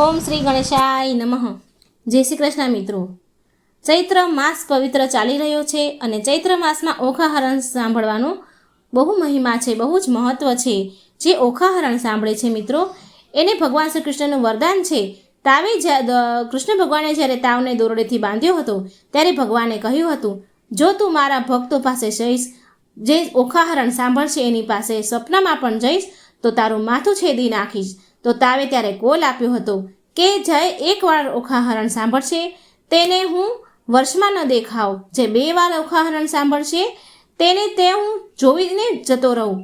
ઓમ શ્રી ગણેશાય નમઃ. જય શ્રી કૃષ્ણ મિત્રો. ચૈત્ર માસ પવિત્ર ચાલી રહ્યો છે અને ચૈત્ર માસમાં ઓખાહરણ સાંભળવાનું બહુ મહિમા છે, બહુ જ મહત્વ છે. જે ઓખાહરણ સાંભળે છે મિત્રો, એને ભગવાન શ્રી કૃષ્ણનું વરદાન છે. તાવે કૃષ્ણ ભગવાને જ્યારે તાવને દોરડેથી બાંધ્યો હતો, ત્યારે ભગવાને કહ્યું હતું, જો તું મારા ભક્તો પાસે જઈશ, જે ઓખાહરણ સાંભળશે એની પાસે સપનામાં પણ જઈશ, તો તારું માથું છેદી નાખીશ. તો તાવે ત્યારે કોલ આપ્યો હતો કે જય એકવાર ઓખાહરણ સાંભળશે. તેને હું વર્ષમાં ન દેખાવ જે બે વાર ઓખાહરણ સાંભળશે, તેને તે હું જોઈને જતો રહું,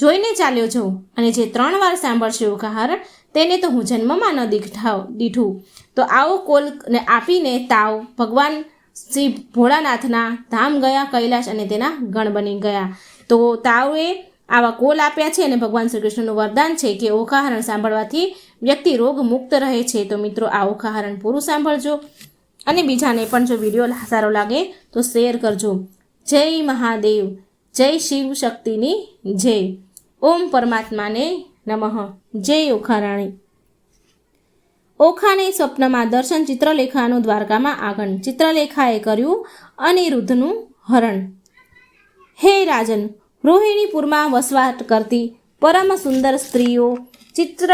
જોઈને ચાલ્યો જઉં. અને જે ત્રણ વાર સાંભળશે ઉખાહરણ તેને તો હું જન્મમાં ન દીઠાવ દીઠું. તો આવો કોલ ને આપીને તાવ, ભગવાન શ્રી ભોળાનાથના ધામ ગયા, કૈલાશ અને તેના ગણ બની ગયા. તો તાવે આવા કોલ આપ્યા છે અને ભગવાન શ્રી કૃષ્ણનું વરદાન છે કે ઓખાહરણ સાંભળવાથી વ્યક્તિ રોગ મુક્ત રહે છે. તો મિત્રો, આ ઓખાહરણ પૂરું સાંભળજો. અને બીજાને પણ જો વીડિયો સારો લાગે, તો શેર કરજો. જય મહાદેવ. જય શિવ શક્તિની જય. ઓમ પરમાત્માને નમઃ. જય ઓખારાણી. ઓખાને સ્વપ્નમાં દર્શન ચિત્રલેખાનું દ્વારકામાં આગળ ચિત્રલેખાએ કર્યું અનિરુદ્ધનું હરણ. હે રાજન રોહિણીપુરમાં વસવાટ કરતી પરમ સુંદર સ્ત્રીઓ ચિત્ર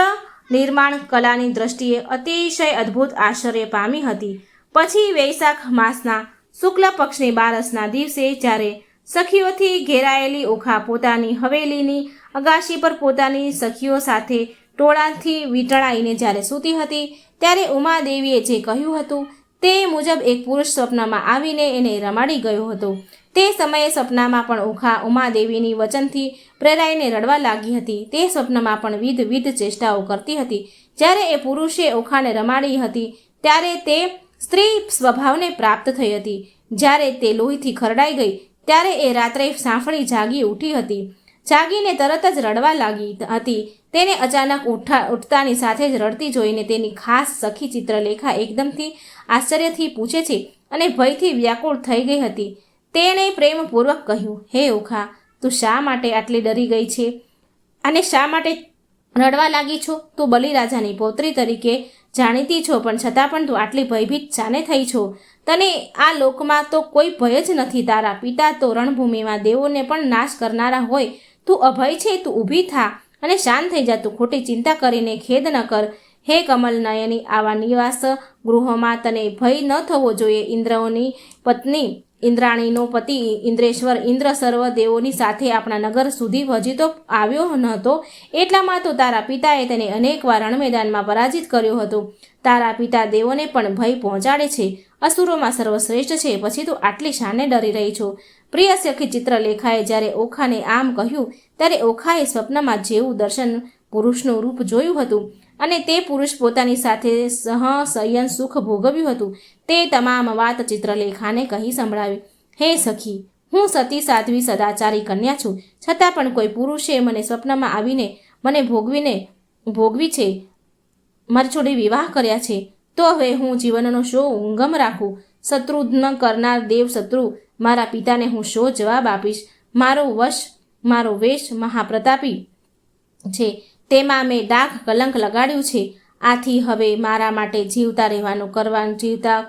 નિર્માણ કલાની દ્રષ્ટિએ અતિશય અદ્ભુત આશ્ચર્ય પામી હતી. પછી વૈશાખ માસના શુક્લ પક્ષની બારસના દિવસે જ્યારે સખીઓથી ઘેરાયેલી ઓખા પોતાની હવેલીની અગાશી પર પોતાની સખીઓ સાથે ટોળાથી વીંટળાઈને જ્યારે સૂતી હતી ત્યારે ઉમાદેવીએ જે કહ્યું હતું તે મુજબ એક પુરુષ સ્વપ્નમાં આવીને એને રમાડી ગયો હતો. તે સમયે સપનામાં પણ ઓખા ઉમાદેવીની વચનથી પ્રેરાઈને રડવા લાગી હતી. તે સ્વપ્નમાં પણ વિધ વિધ ચેષ્ટાઓ કરતી હતી. જ્યારે એ પુરુષે ઓખાને રમાડી હતી, ત્યારે તે સ્ત્રી સ્વભાવને પ્રાપ્ત થઈ હતી. જ્યારે તે લોહીથી ખરડાઈ ગઈ, ત્યારે એ રાત્રે સાંફળી જાગી ઉઠી હતી. જાગીને તરત જ રડવા લાગી હતી. તેને અચાનક ઉઠા, ઉઠતાની સાથે જ રડતી જોઈને તેની ખાસ સખી ચિત્રલેખા એકદમથી આશ્ચર્યથી પૂછે છે અને ભયથી વ્યાકુળ થઈ ગઈ હતી. તેણે પ્રેમપૂર્વક કહ્યું, હે ઓખા તું શા માટે આટલી ડરી ગઈ છે? અને શા માટે રડવા લાગી છો? તું બલિરાજાની પૌત્રી તરીકે જાણીતી છો, પણ છતાં પણ તું આટલી ભયભીત શાને થઈ છો? તને આ લોકમાં તો કોઈ ભય જ નથી. તારા પિતા તો રણભૂમિમાં દેવોને પણ નાશ કરનારા હોય. તું અભય છે, તું ઊભી થા અને શાંત થઈ જા. તું ખોટી ચિંતા કરીને ખેદ ન કર. હે કમલ નયની આવા નિવાસ ગૃહોમાં તને ભય ન થવો જોઈએ. ઇન્દ્રઓની પત્ની ઇન્દ્રાણીનો પતિ ઇન્દ્રેશ્વર ઇન્દ્ર સર્વ દેવોની સાથે આપણા નગર સુધી હજી તો આવ્યો નહોતો એટલામાં તો તારા પિતાએ તેને અનેકવાર રણમેદાનમાં પરાજિત કર્યો હતો. તારા પિતા દેવોને પણ ભય પહોંચાડે છે. અસુરોમાં સર્વશ્રેષ્ઠ છે. પછી તું આટલી શાને ડરી રહી છો. પ્રિય સખી ચિત્રલેખાએ જ્યારે ઓખાને આમ કહ્યું, ત્યારે ઓખાએ સ્વપ્નમાં જેવું દર્શન પુરુષનું રૂપ જોયું હતું. અને તે પુરુષ પોતાની સાથે સહ સયન સુખ ભોગવ્યું હતું. તે તમામ વાત ચિત્રલેખાને કહી સંભળાવી, હે સખી, હું સતી સાધ્વી સદાચારી કન્યા છું. છતાં પણ કોઈ પુરુષે મને સ્વપ્નમાં આવીને મને ભોગવીને ભોગવી છે, મારી જોડે વિવાહ કર્યા છે, તો હવે હું જીવનનો શો ઉંગમ રાખું? શત્રુઘ્ન કરનાર દેવ શત્રુ મારા પિતાને હું શો જવાબ આપીશ? મારો વશ, મારો વેશ મહાપ્રતાપી છે. તેમાં મેં ડાઘ કલંક લગાડ્યું છે. આથી હવે મારા માટે જીવતા રહેવાનું કરવાનું, જીવતા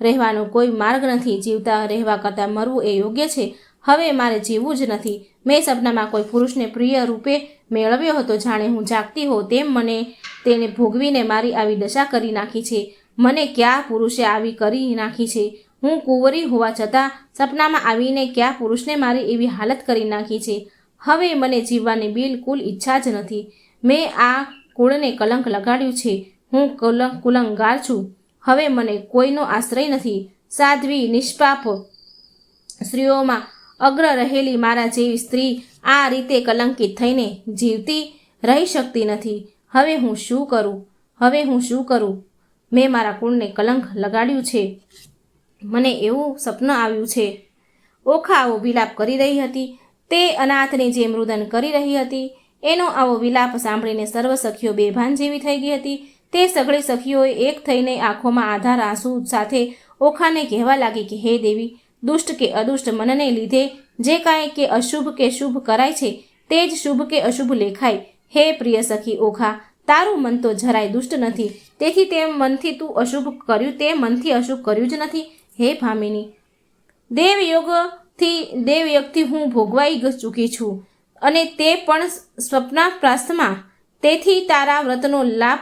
રહેવાનો કોઈ માર્ગ નથી. જીવતા રહેવા કરતાં મરવું એ યોગ્ય છે. હવે મારે જીવવું જ નથી. મેં સપનામાં કોઈ પુરુષને પ્રિય રૂપે મેળવ્યો હતો. જાણે હું જાગતી હોઉં તેમ મને તેને ભોગવીને મારી આવી દશા કરી નાખી છે. મને કયા પુરુષે આવી કરી નાખી છે? હું કુંવરી હોવા છતાં સપનામાં આવીને કયા પુરુષને મારી એવી હાલત કરી નાખી છે? હવે મને જીવવાની બિલકુલ ઈચ્છા જ નથી. મેં આ કુળને કલંક લગાડ્યું છે. હું કલંક કુલંગાર છું. હવે મને કોઈનો આશ્રય નથી. સાધ્વી નિષ્પાપ સ્ત્રીઓમાં અગ્ર રહેલી મારા જેવી સ્ત્રી આ રીતે કલંકિત થઈને જીવતી રહી શકતી નથી. હવે હું શું કરું? હવે હું શું કરું? મેં મારા કુળને કલંક લગાડ્યું છે. મને એવું સપનું આવ્યું છે. ઓખા આવો વિલાપ કરી રહી હતી. તે અનાથની જે મૃદન કરી રહી હતી. એનો આવો વિલાપ સાંભળીને સર્વ સખીઓ બેભાન જેવી થઈ ગઈ હતી. તે સઘળી સખીઓએ એક થઈને આંખોમાં આધાર આંસુ સાથે ઓખાને કહેવા લાગી કે, હે દેવી, દુષ્ટ કે અદુષ્ટ મનને લીધે જે કાંઈ કે અશુભ કે શુભ કરાય છે, તે જ શુભ કે અશુભ લેખાય. હે પ્રિય સખી ઓખા, તારું મન તો જરાય દુષ્ટ નથી. તેથી તે મનથી તું અશુભ કર્યું, તે મનથી અશુભ કર્યું જ નથી. હે ભામિની, દેવયોગથી દેવયોગથી હું ભોગવાઈ ચૂકી છું. અને તે પણ સ્વપ્નાપ્રાસમાં તેથી તારા વ્રતનો લાભ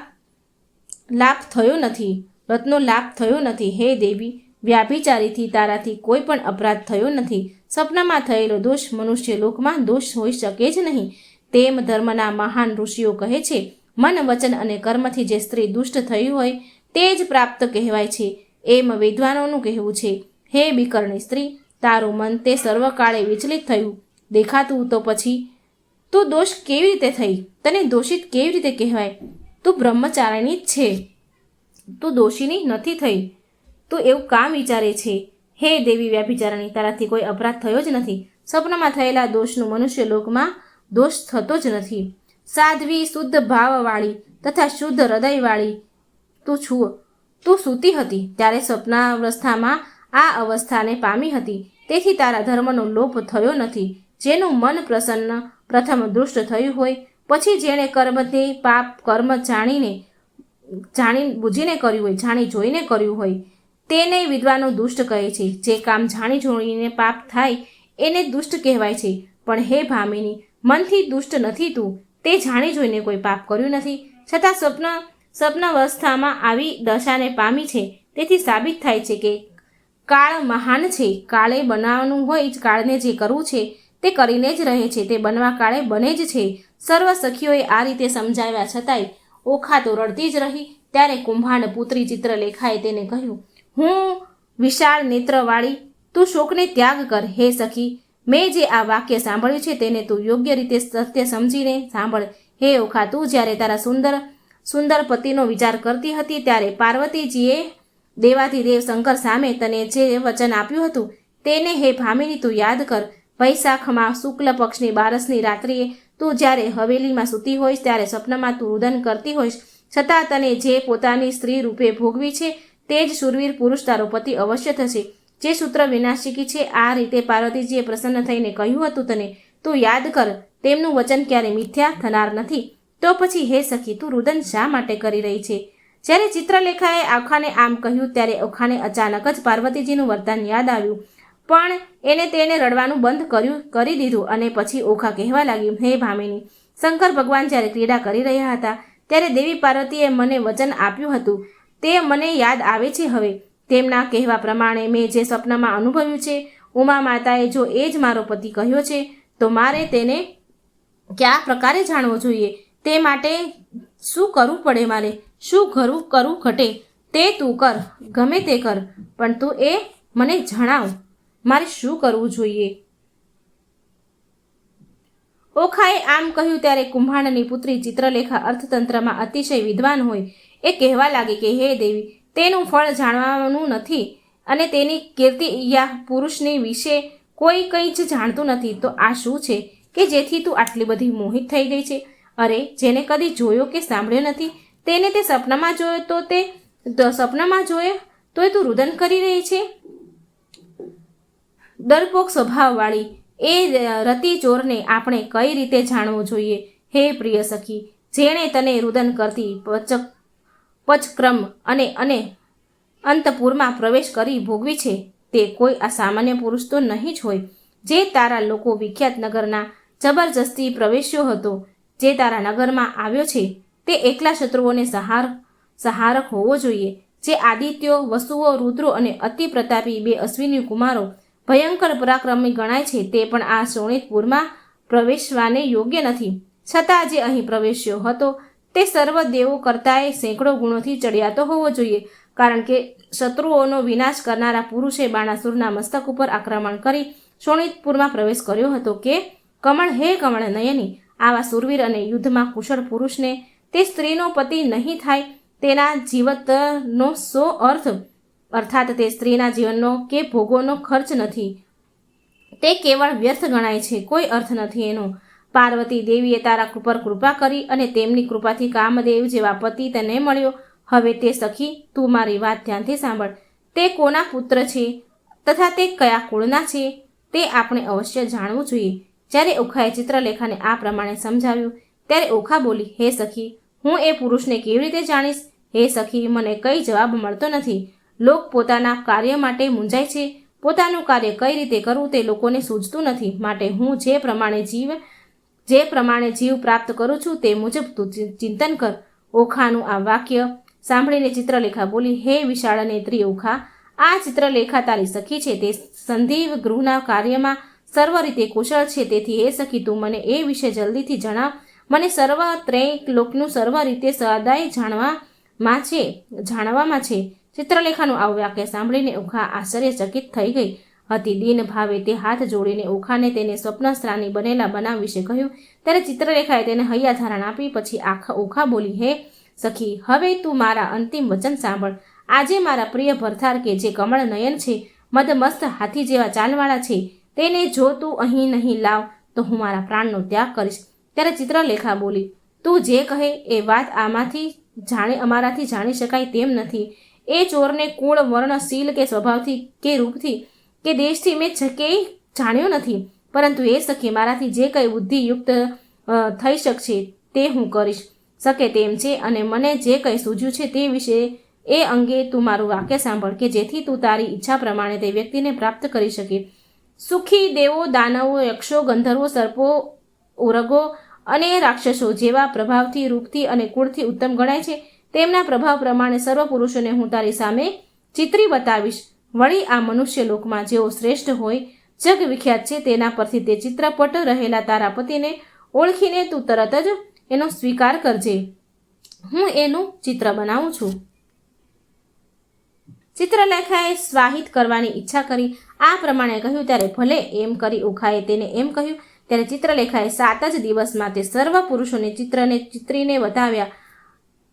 લાભ થયો નથી. વ્રતનો લાભ થયો નથી. હે દેવી, વ્યાભિચારીથી તારાથી કોઈ પણ અપરાધ થયો નથી. સપનામાં થયેલો દોષ મનુષ્ય લોકમાં દોષ હોઈ શકે જ નહીં. તેમ ધર્મના મહાન ઋષિઓ કહે છે, મન, વચન અને કર્મથી જે સ્ત્રી દુષ્ટ થઈ હોય, તે જ પ્રાપ્ત કહેવાય છે. એમ વિદ્વાનોનું કહેવું છે. હે બિકરણી સ્ત્રી, તારું મન તે સર્વકાળે વિચલિત થયું. દેખાતું તો પછી, તું દોષ કેવી રીતે થઈ? તને દોષિત કેવી રીતે કહેવાય? તું બ્રહ્મચારિણી જ છે. તું દોષીની નથી થઈ. તું એવું કામ વિચારે છે. હે દેવી વ્યાભિચારણી, તારાથી કોઈ અપરાધ થયો જ નથી. સપનામાં થયેલા દોષનું મનુષ્ય લોકમાં દોષ થતો જ નથી. સાધ્વી, શુદ્ધ ભાવવાળી તથા શુદ્ધ હૃદયવાળી તું છું. તું સૂતી હતી ત્યારે સ્વપ્નાવસ્થામાં આ અવસ્થાને પામી હતી. તેથી તારા ધર્મનો લોપ થયો નથી. જેનું મન પ્રસન્ન, પ્રથમ દુષ્ટ થયું હોય, પછી જેણે કર્મથી પાપ કર્મ જાણીને, જાણી, બુજીને કર્યું હોય, જાણી જોઈને કર્યું હોય, તેને વિદ્વાનો દુષ્ટ કહે છે. જે કામ જાણી જોઈને પાપ થાય, એને દુષ્ટ કહેવાય છે. પણ હે ભામિની, મનથી દુષ્ટ નથી તું. તે જાણી જોઈને કોઈ પાપ કર્યું નથી. છતાં સ્વપ્ન, સ્વપ્નાવસ્થામાં આવી દશાને પામી છે. તેથી સાબિત થાય છે કે કાળ મહાન છે. કાળે બનાવવાનું હોય જ કાળને જે કરવું છે તે કરીને જ રહે છે. તે બનવા કાળે બને જ છે. સર્વ સખીઓએ આ રીતે સમજાવ્યા છતાંય ઓખા તો રડતી જ રહી. ત્યારે કુંભાંડ પુત્રી ચિત્રલેખાએ તેને કહ્યું, હું વિશાળ નેત્રવાળી, તું શોકને ત્યાગ કર, હે સખી. મેં જે આ વાક્ય સાંભળ્યું છે તેને તું યોગ્ય રીતે સત્ય સમજીને સાંભળ. હે ઓખા, તું જ્યારે તારા સુંદર સુંદર પતિનો વિચાર કરતી હતી ત્યારે પાર્વતીજીએ દેવાધિદેવ શંકર સામે તને જે વચન આપ્યું હતું તેને, હે ભામિની, તું યાદ કર. વૈશાખમાં શુક્લ પક્ષની બારસની રાત્રિએ તું જ્યારે હવેલીમાં સૂતી હોઈશ, ત્યારે સપનામાં તું રુદન કરતી હોઈશ. છતાં તને જે પોતાની સ્ત્રી રૂપે ભોગવી છે, તે જ સુરવીર પુરુષ તારો પતિ અવશ્ય થશે. જે સૂત્ર વિનાશિકી છે, આ રીતે પાર્વતીજીએ પ્રસન્ન થઈને કહ્યું હતું તને. તું યાદ કર, તેમનું વચન ક્યારે મિથ્યા થનાર નથી. તો પછી હે સખી, તું રુદન શા માટે કરી રહી છે? જ્યારે ચિત્રલેખાએ આખાને આમ કહ્યું, ત્યારે ઓખાને અચાનક જ પાર્વતીજીનું વરદાન યાદ આવ્યું. પણ એને તેને રડવાનું બંધ કર્યું, કરી દીધું અને પછી ઓખા કહેવા લાગ્યું, હે ભામિની, શંકર ભગવાન જ્યારે ક્રીડા કરી રહ્યા હતા, ત્યારે દેવી પાર્વતીએ મને વચન આપ્યું હતું. તે મને યાદ આવે છે હવે. તેમના કહેવા પ્રમાણે મેં જે સ્વપ્નમાં અનુભવ્યું છે, ઉમા માતાએ જો એ જ મારો પતિ કહ્યો છે, તો મારે તેને કયા પ્રકારે જાણવો જોઈએ? તે માટે શું કરવું પડે મારે? શું કરવું કરવું ઘટે? તે તું કર, ગમે તે કર, પણ તું એ મને જણાવ. મારે શું કરવું જોઈએ? ઓખાએ આમ કહ્યું ત્યારે કુંભાંડની પુત્રી ચિત્રલેખા અર્થતંત્રમાં અતિશય વિદ્વાન હોય. એ કહેવા લાગી કે, હે દેવી, તેનું ફળ જાણવાનું નથી અને તેની કીર્તિ યા પુરુષની વિશે કોઈ કંઈ જ જાણતું નથી. તો આ શું છે કે જેથી તું આટલી બધી મોહિત થઈ ગઈ છે? અરે, જેને કદી જોયો કે સાંભળ્યો નથી, તેને તે સપનામાં જોયો તો તે સપનામાં જોયો તોય તું રુદન કરી રહી છે? ડરપોક સ્વભાવવાળી એ રતિ ચોરને આપણે કઈ રીતે જાણવું જોઈએ? હે પ્રિય સખી, જેણે તને રુદન કરતી પચક પચક્રમ અને અને અંતપુરમાં પ્રવેશ કરી ભોગવી છે, તે કોઈ આ સામાન્ય પુરુષ તો નહીં જ હોય. જે તારા લોકો વિખ્યાત નગરના જબરજસ્તી પ્રવેશ્યો હતો, જે તારા નગરમાં આવ્યો છે, તે એકલા શત્રુઓને સહાર સહારક હોવો જોઈએ. જે આદિત્યો, વસુઓ, રુદ્રો અને અતિ પ્રતાપી બે અશ્વિની કુમારો ભયંકર પરાક્રમી ગણાય છે તે પણ આ શોણિતપુરમાં પ્રવેશવાને યોગ્ય નથી. છતાં જે અહીં પ્રવેશ્યો હતો, તે સર્વ દેવો કરતાંય સેંકડો ગુણોથી ચડિયાતો હોવો જોઈએ, કારણ કે શત્રુઓનો વિનાશ કરનારા પુરુષે બાણાસુરના મસ્તક ઉપર આક્રમણ કરી શોણિતપુરમાં પ્રવેશ કર્યો હતો કે, કમળ હે કમળ નયની, આવા સુરવીર અને યુદ્ધમાં કુશળ પુરુષને તે સ્ત્રીનો પતિ નહીં થાય, તેના જીવતનો સો અર્થ અર્થાત તે સ્ત્રીના જીવનનો કે ભોગોનો ખર્ચ નથી. તે કેવળ વ્યર્થ ગણાય છે, કોઈ અર્થ નથી એનો. પાર્વતી દેવીએ તારા ઉપર કૃપા કરી અને તેમની કૃપાથી કામદેવ જેવા પતિ તને મળ્યો. હવે તે સખી, તું મારી વાત ધ્યાનથી સાંભળ. તે કોના પુત્ર છે તથા તે કયા કુળના છે તે આપણે અવશ્ય જાણવું જોઈએ. જ્યારે ઓખાએ ચિત્રલેખાને આ પ્રમાણે સમજાવ્યું, ત્યારે ઓખા બોલી, હે સખી, હું એ પુરુષને કેવી રીતે જાણીશ? હે સખી, મને કઈ જવાબ મળતો નથી. લોક પોતાના કાર્ય માટે મૂંઝાય છે. પોતાનું કાર્ય કઈ રીતે કરવું તે લોકોને સૂઝતું નથી. માટે હું જે પ્રમાણે જીવ, જે પ્રમાણે જીવ પ્રાપ્ત કરું છું તે મુજબ તું ચિંતન કર. ઓખાનું આ વાક્ય સાંભળીને ચિત્રલેખા બોલી, હે વિશાળ નેત્રી ઓખા, આ ચિત્રલેખા તારી સખી છે. તે સંધિવ ગૃહના કાર્યમાં સર્વ રીતે કુશળ છે. તેથી એ સખી, તું મને એ વિશે જલ્દીથી જણાવ. મને સર્વ ત્રેક લોકનું સર્વ રીતે સદાય જાણવામાં છે જાણવામાં છે. ચિત્રલેખાનું આ વાક્ય સાંભળીને ઓખા આશ્ચર્યચકિત થઈ ગઈ હતી. દિન ભાવે તે હાથ જોડીને ઓખાને તેને સ્વપ્નસ્ત્રાની બનેલા બનાવ વિશે કહ્યું. ત્યારે ચિત્રલેખાએ તેને હૈયા ધારણ આપી, પછી આખા ઓખા બોલી, હે સખી, હવે તું મારા અંતિમ વચન સાંભળ. આજે મારા પ્રિય ભરથાર કે જે કમળ નયન છે, મદમસ્ત હાથી જેવા ચાલવાળા છે, તેને જો તું અહીં નહીં લાવ, તો હું મારા પ્રાણનો ત્યાગ કરીશ. ત્યારે ચિત્રલેખા બોલી, તું જે કહે એ વાત આમાંથી જાણે, અમારાથી જાણી શકાય તેમ નથી. એ ચોરને કુળ, વર્ણ, શીલ કે સ્વભાવથી કે રૂપથી કે દેશથી મેં છકેય જાણ્યો નથી. પરંતુ એ સખી મારાથી જે કંઈ બુદ્ધિયુક્ત થઈ શકશે તે હું કરીશ. શકે તેમ છે અને મને જે કંઈ સૂઝ્યું છે તે વિશે એ અંગે તું મારું વાક્ય સાંભળ કે જેથી તું તારી ઈચ્છા પ્રમાણે તે વ્યક્તિને પ્રાપ્ત કરી શકે. સુખી દેવો, દાનવો, યક્ષો, ગંધર્વો, સર્પો, ઉરગો અને રાક્ષસો જેવા પ્રભાવથી, રૂપથી અને કુળથી ઉત્તમ ગણાય છે. તેમના પ્રભાવ પ્રમાણે સર્વ પુરુષોને હું તારી સામે ચિત્રી બતાવીશ. વળી આ મનુષ્ય લોકમાં જેઓ શ્રેષ્ઠ હોય, જગ વિખ્યાત છે, તેના પરથી તે ચિત્રપટ રહેલા તારા પતિને ઓળખીને તું તરત જ એનો સ્વીકાર કરજે. હું એનું ચિત્ર બનાવું છું. ચિત્રલેખાએ સ્વાહિત કરવાની ઈચ્છા કરી. આ પ્રમાણે કહ્યું, ત્યારે ભલે એમ કરી ઉખાએ તેને એમ કહ્યું. ત્યારે ચિત્રલેખાએ સાત જ દિવસમાં તે સર્વ પુરુષોને ચિત્રને ચિત્રીને બતાવ્યા.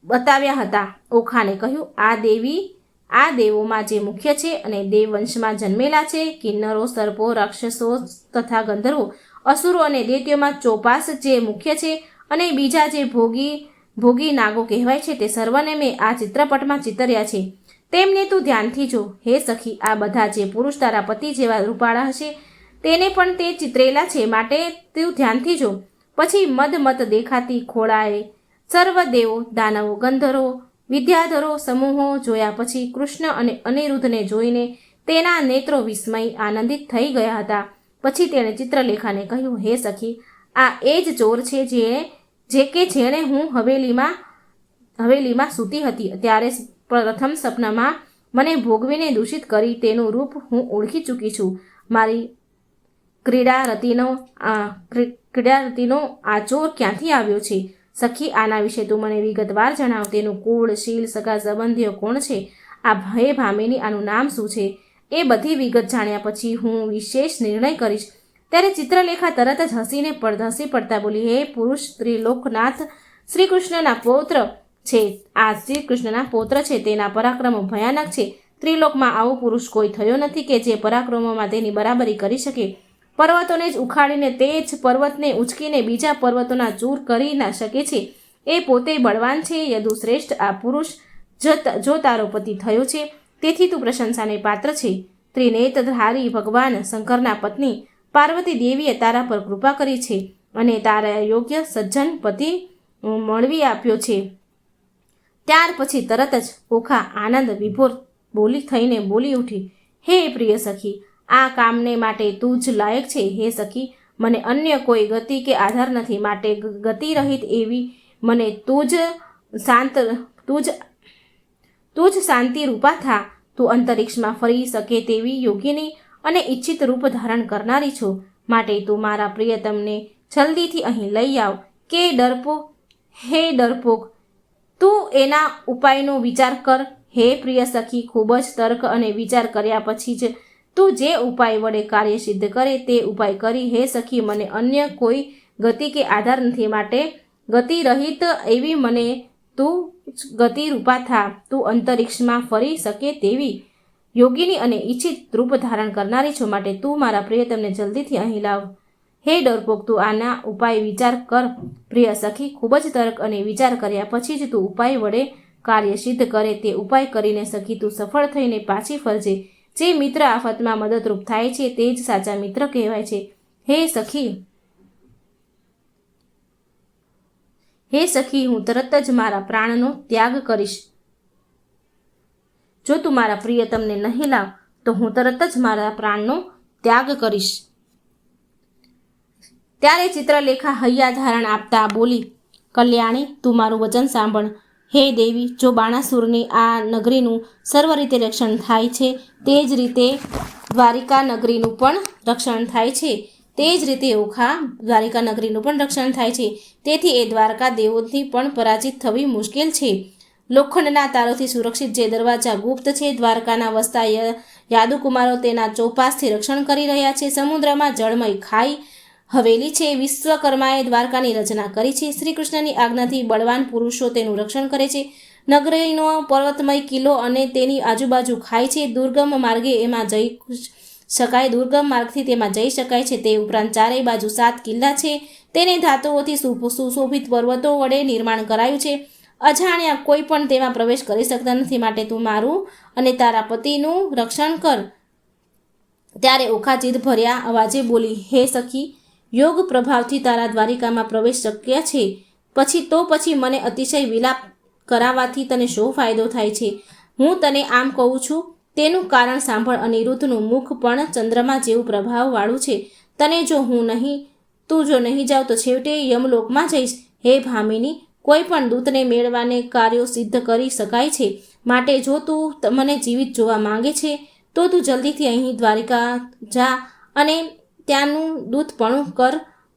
બતાવ્યા હતા. ઓખાને કહ્યું, આ દેવી, આ દેવોમાં જે મુખ્ય છે અને દેવવંશમાં જન્મેલા છે, કિન્નરો, સર્પો, રાક્ષસો તથા ગંધર્વો, અસુરો અને દૈત્યોમાં ચોપાસ જે મુખ્ય છે અને બીજા જે ભોગી ભોગી નાગો કહેવાય છે તે સર્વને મેં આ ચિત્રપટમાં ચિતર્યા છે. તેમને તું ધ્યાનથી જો. હે સખી, આ બધા જે પુરુષ તારા પતિ જેવા રૂપાળા હશે, તેને પણ તે ચિતરેલા છે માટે તું ધ્યાનથી જો. પછી મદ મત દેખાતી ખોળાએ સર્વ દેવો દાનવો, ગંધર્વો, વિદ્યાધરો, સમૂહો જોયા પછી કૃષ્ણ અને અનિરુદ્ધને જોઈને તેના નેત્રો વિસ્મય આનંદિત થઈ ગયા હતા. પછી તેણે ચિત્રલેખાને કહ્યું, હે સખી, આ એ જ ચોર છે જેણે જે કે જેણે હું હવેલીમાં હવેલીમાં સૂતી હતી. ત્યારે પ્રથમ સપનામાં મને ભોગવીને દૂષિત કરી તેનું રૂપ હું ઓળખી ચૂકી છું. મારી ક્રીડા રતિનો ક્રીડા રતિનો આ ચોર ક્યાંથી આવ્યો છે? સખી આના વિશે તું મને વિગતવાર જણાવ. તેનું કુળ, શીલ, સગા સંબંધીઓ કોણ છે? આ ભય ભામિની આનું નામ શું છે? એ બધી વિગત જાણ્યા પછી હું વિશેષ નિર્ણય કરીશ. ત્યારે ચિત્રલેખા તરત જ હસીને પડ હસી પડતા બોલી, હે પુરુષ ત્રિલોકનાથ શ્રી કૃષ્ણના પૌત્ર છે. આ શ્રી કૃષ્ણના પૌત્ર છે. તેના પરાક્રમો ભયાનક છે. ત્રિલોકમાં આવો પુરુષ કોઈ થયો નથી કે જે પરાક્રમોમાં તેની બરાબરી કરી શકે. પર્વતોને જ ઉખાડીને તે જ પર્વતને ઉચકીને બીજા પર્વતોના ચૂર કરી ના શકે છે. એ પોતે બળવાન છે, યદુ શ્રેષ્ઠ આ પુરુષ જો તારો પતિ થયો છે, તેથી તું પ્રશંસાને પાત્ર છે. ત્રિનેત્રધારી ભગવાન શંકરના પત્ની પાર્વતી દેવીએ તારા પર કૃપા કરી છે અને તારા યોગ્ય સજ્જન પતિ મળવી આપ્યો છે. ત્યાર પછી તરત જ ઓખા આનંદ વિભોર બોલી, થઈને બોલી ઉઠી, હે પ્રિય સખી આ કામને માટે તું જ લાયક છે, હે સખી. મને અન્ય કોઈ ગતિ કે આધાર નથી માટે ગતિ રહિત એવી મને તું જ શાંત, તું જ તું જ શાંતિ રૂપા થા. તું અંતરિક્ષમાં ફરી શકે તેવી યોગીની અને ઈચ્છિત રૂપ ધારણ કરનારી છો. માટે તું મારા પ્રિયતમને જલ્દીથી અહીં લઈ આવ. કે ડરપો હે ડરપોક, તું એના ઉપાયનો વિચાર કર. હે પ્રિય સખી, ખૂબ જ તર્ક અને વિચાર કર્યા પછી જ તું જે ઉપાય વડે કાર્ય સિદ્ધ કરે તે ઉપાય કરી, હે સખી, મને અન્ય કોઈ ગતિ કે આધાર નથી માટે ગતિ રહિત એવી મને તું ગતિ રૂપા થા. તું અંતરિક્ષમાં ફરી શકે તેવી યોગીની અને ઈચ્છિત રૂપ ધારણ કરનારી છો માટે તું મારા પ્રિયતમને જલ્દીથી અહીં લાવ. હે ડરપોક, તું આના ઉપાય વિચાર કર. પ્રિય સખી, ખૂબ જ તર્ક અને વિચાર કર્યા પછી જ તું ઉપાય વડે કાર્ય સિદ્ધ કરે. તે ઉપાય કરીને સખી, તું સફળ થઈને પાછી ફરજે. જે મિત્ર આફતમાં મદદરૂપ થાય છે તે જ સાચા મિત્ર કહેવાય છે. હે સખી હે સખી, હું તરત જ મારા પ્રાણનો ત્યાગ કરીશ. જો તું મારા પ્રિયતમને નહીં લાવ, તો હું તરત જ મારા પ્રાણનો ત્યાગ કરીશ. ત્યારે ચિત્રલેખા હૈયા ધારણ આપતા બોલી, કલ્યાણી, તું મારું વચન સાંભળ. હે દેવી, જો બાણાસુરની આ નગરીનું સર્વ રીતે રક્ષણ થાય છે, તે જ રીતે દ્વારિકા નગરીનું પણ રક્ષણ થાય છે. તે જ રીતે ઓખા દ્વારિકા નગરીનું પણ રક્ષણ થાય છે. તેથી એ દ્વારકા દેવોથી પણ પરાજિત થવી મુશ્કેલ છે. લોખંડના તારોથી સુરક્ષિત જે દરવાજા ગુપ્ત છે, દ્વારકાના વસતા યાદુકુમારો તેના ચોપાસથી રક્ષણ કરી રહ્યા છે. સમુદ્રમાં જળમય ખાઈ હવેલી છે વિશ્વકર્માએ દ્વારકાની રચના કરી છે. શ્રી કૃષ્ણની આજ્ઞાથી બળવાન પુરુષો તેનું રક્ષણ કરે છે. નગરીનો પર્વતમય કિલ્લો અને તેની આજુબાજુ ખાય છે. દુર્ગમ માર્ગે એમાં જઈ શકાય. દુર્ગમ માર્ગથી તેમાં જઈ શકાય છે. તે ઉપરાંત ચારેય બાજુ સાત કિલ્લા છે. તેને ધાતુઓથી સુશોભિત પર્વતો વડે નિર્માણ કરાયું છે. અજાણ્યા કોઈ પણ તેમાં પ્રવેશ કરી શકતા નથી. માટે તું મારું અને તારા પતિનું રક્ષણ કર. ત્યારે ઓખા જીદ ભર્યા અવાજે બોલી, હે સખી યોગ પ્રભાવથી તારા દ્વારિકામાં પ્રવેશ શક્ય છે? પછી તો પછી મને અતિશય વિલાપ કરાવવાથી તને શો ફાયદો થાય છે? હું તને આમ કહું છું, તેનું કારણ સાંભળ અનિરુદ્ધનું મુખ પણ ચંદ્રમા જેવું પ્રભાવવાળું છે. તને જો હું નહીં, તું જો નહીં જાવ તો છેવટે યમલોકમાં જઈશ. હે ભામિની, કોઈ પણ દૂતને મેળવાને કાર્યો સિદ્ધ કરી શકાય છે. માટે જો તું ત- મને જીવિત જોવા માંગે છે, તો તું જલ્દીથી અહીં દ્વારિકા જા અને ત્યાંનું દૂતપણું કર.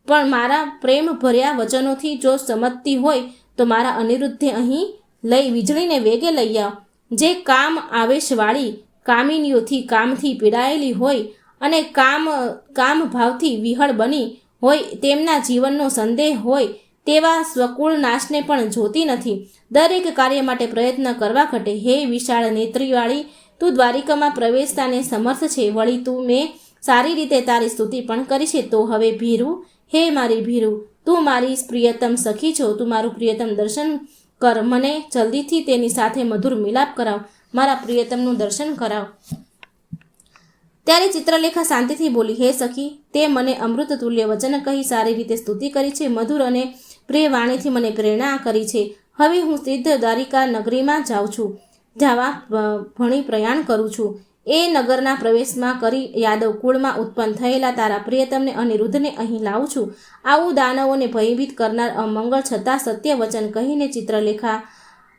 પણ મારા પ્રેમ ભર્યા વચનોથી જો સમજતી હોય, તો મારા અનિરુદ્ધે અહીં લઈ વીજળીને વેગે લઈ આવ. જે કામ આવેશવાળી કામિનીઓથી કામથી પીડાયેલી હોય અને કામ કામ ભાવથી વિહળ બની હોય, તેમના જીવનનો સંદેહ હોય, તેવા સ્વકુળ નાશને પણ જોતી નથી. દરેક કાર્ય માટે પ્રયત્ન કરવા ઘટે. હે વિશાળ નેત્રીવાળી, તું દ્વારિકામાં પ્રવેશતાને સમર્થ છે. વળી તું મેં સારી રીતે તારી સ્તુતિ પણ કરી છે, તો હવે ભીરુ, હે મારી ભીરુ, તું મારી પ્રિયતમ સખી છો, તું મારું પ્રિયતમ દર્શન કર, મને જલ્દીથી તેની સાથે મધુર મિલાપ કરાવ, મારા પ્રિયતમનું દર્શન કરાવ. ત્યારે ચિત્રલેખા શાંતિથી બોલી, હે સખી, તે મને અમૃત તુલ્ય વચન કહી સારી રીતે સ્તુતિ કરી છે, મધુર અને પ્રિય વાણીથી મને પ્રેરણા કરી છે. હવે હું સિદ્ધ દ્વારિકા નગરીમાં જાઉં છું, જવા ભણી પ્રયાણ કરું છું. એ નગરના પ્રવેશમાં કરી યાદવ કુળમાં ઉત્પન્ન થયેલા તારા પ્રિયતમને અનિરુદ્ધને અહીં લાવું છું. આવું દાનવોને ભયભીત કરનાર અમંગળ છતાં સત્ય વચન કહીને ચિત્રલેખા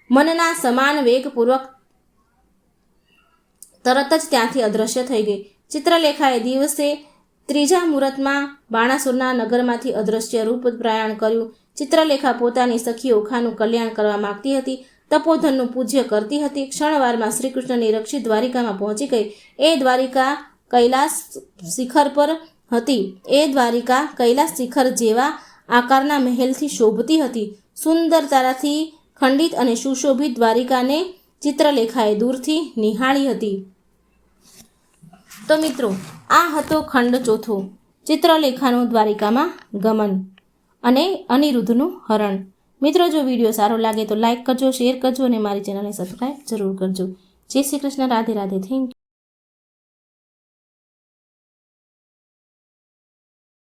મનના સમાન વેગપૂર્વક તરત જ ત્યાંથી અદૃશ્ય થઈ ગઈ. ચિત્રલેખાએ દિવસે ત્રીજા મુહૂર્તમાં બાણાસુરના નગરમાંથી અદૃશ્ય રૂપ પ્રયાણ કર્યું. ચિત્રલેખા પોતાની સખી ઓખાનું કલ્યાણ કરવા માગતી હતી. તપોધનનું પૂજ્ય કરતી હતી. ક્ષણવારમાં શ્રીકૃષ્ણની રક્ષિત દ્વારિકામાં પહોંચી ગઈ. એ દ્વારિકા કૈલાસ શિખર પર હતી. એ દ્વારિકા કૈલાસ શિખર જેવા આકારના મહેલથી શોભતી હતી. સુંદર તારાથી ખંડિત અને સુશોભિત દ્વારિકાને ચિત્રલેખાએ દૂરથી નિહાળી હતી. તો મિત્રો, આ હતો ખંડ ચોથો ચિત્રલેખાનું દ્વારિકામાં ગમન અને અનિરુદ્ધનું હરણ. મિત્રો, જો વીડિયો સારો લાગે તો લાઇક કરજો, શેર કરજો અને મારી ચેનલને સબસ્ક્રાઈબ જરૂર કરજો. જય શ્રી કૃષ્ણ, રાધે રાધે, થેન્ક